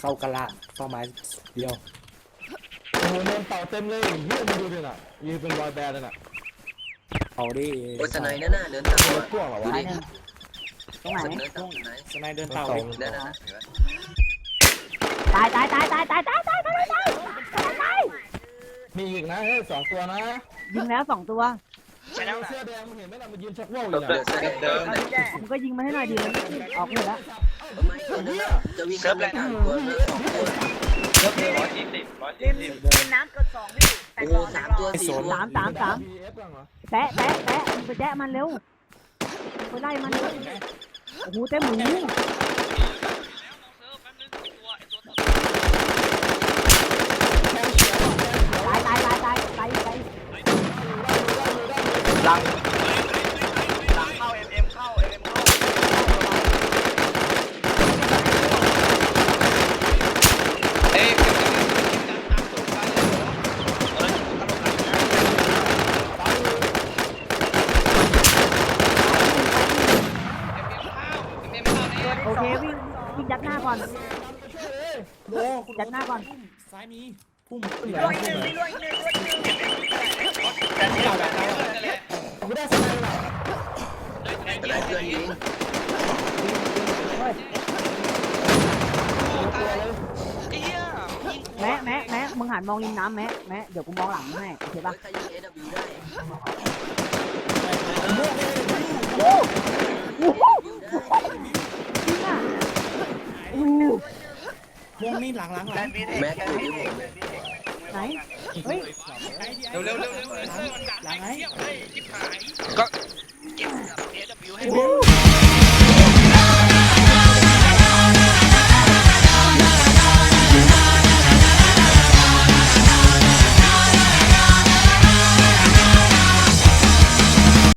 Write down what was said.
เข้ากระลาเป้าหมายเดียวโอ้โหเนินเต่าเต็มเลยเฮียมึงดูดิน่ะยืนเป็นบอยแบนด์เลยน่ะเอาดิโอ้ยสไนนั่นน่ะเดินตามรมาถพ่วงเหรอดูวะดิตรงไหน เดินตามสไนสไนเดินเต่าดิเดินนะเห็นไหมตายตายตายตายตายตายตายตายตายตายตายมีอีกนะเฮ้ยสองตัวนะยิงแล้วสองตัว เสื้อแดงมึงเห็นไหมล่ะมันยืนชักว่าวอยู่เดิน่ะนเดินเดินผมก็ยิงมาให้หน่อยดีมันออกเลยแล้วไม่จะวิ่งเดินตามตัวสองตัวร้อยยี่สิบร้อยริยี่มสิบริมน้ำกดสองพี่แต่โอ้ก่อนสามตัวสี่ตัวสามสามสามมีเอฟบ้างเหรอแตะแตะแตะมึงไปแตะมันเร็วไปไล่มันเร็วโอ้โหเต็มหมู ตายตายตายตายตายตาย หลังหลังเข้าเอ็มเอ็มเข้าเอ็มเอ็มเข้าเอ้ยเอ็มเอ็มเข้าเนี่ย โอเควิ่งวิ่งยัดหน้าก่อนโลคุณยัดหน้าก่อนซ้ายมีพุ่มล่วงอีกหนึ่งพี่ล่วงอีกหนึ่งล่วงอีกหนึ่งแต่ที่เราแบบนี้เลยไม่ได้สไนด์หรอกสไนเพื่อนยิงแมะแมะแมะมึงหันมองริมน้ำแมะแมะเดี๋ยวกูมองหลังให้โอเคเฮ้ปะ ม่วงนี่หลังหลังหลังแม็กซ์อยู่ไหนเฮ้ยเร็วเร็วเร็วเร็วหลังหลังไหนก็เก็บเอวให้